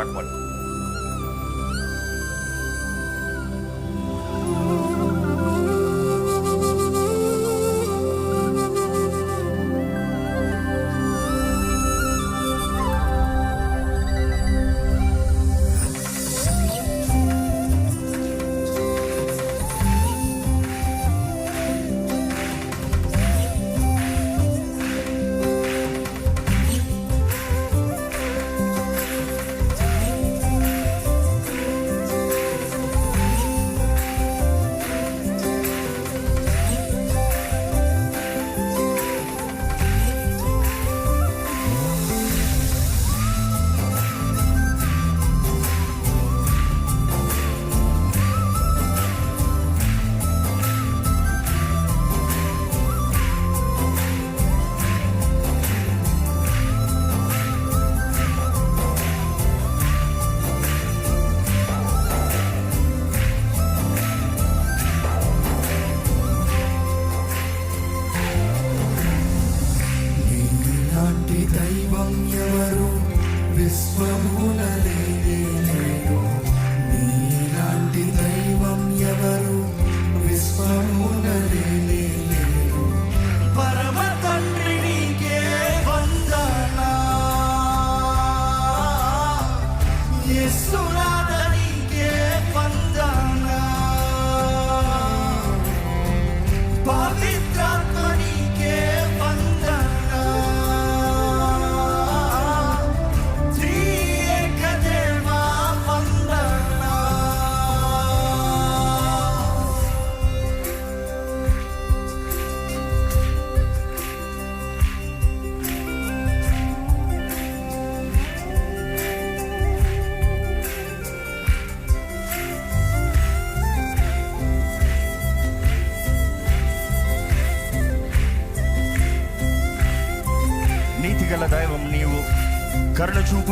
রাখবেন విశ్వమునలే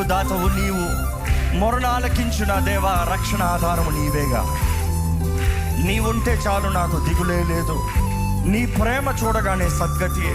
దాతవు నీవు. మొరణాలకించు నా దేవా రక్షణ ఆధారము నీవేగా. నీవుంటే చాలు నాకు దిగులే లేదు. నీ ప్రేమ చూడగానే సద్గతియే.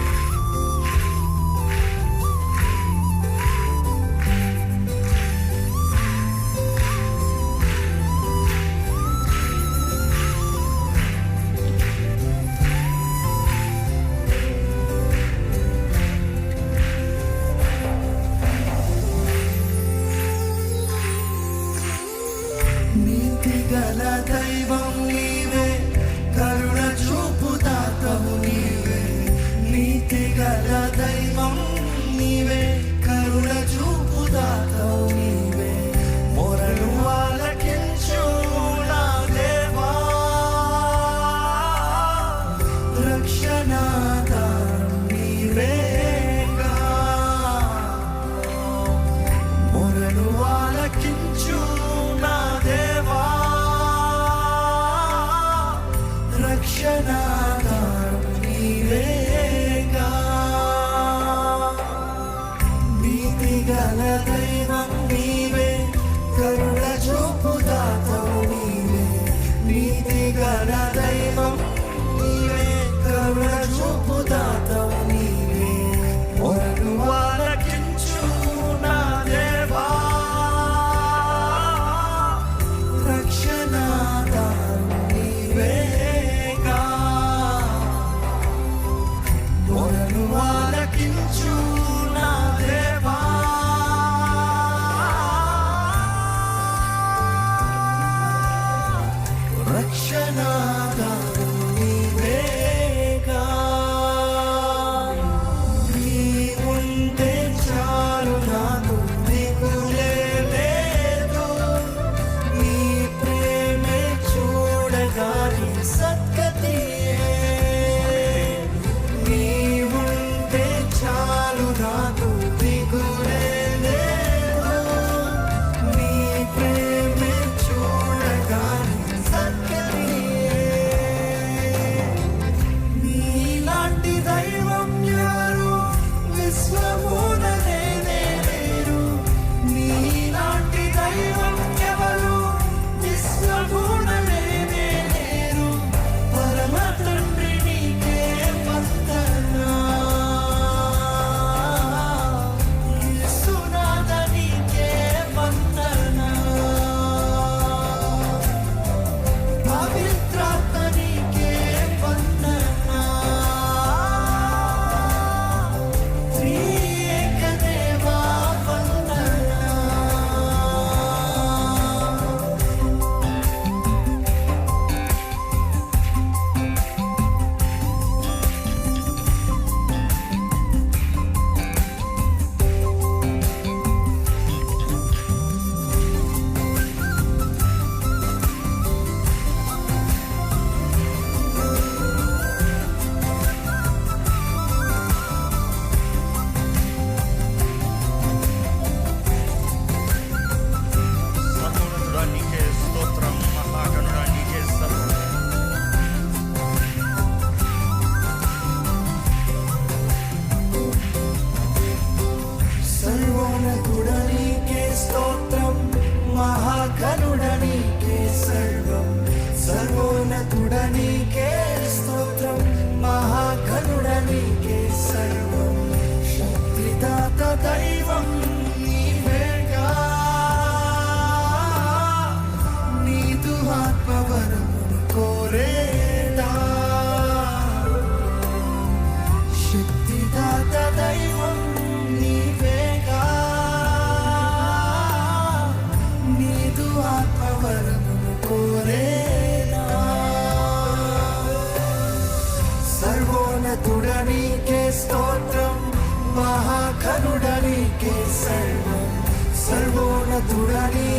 natural.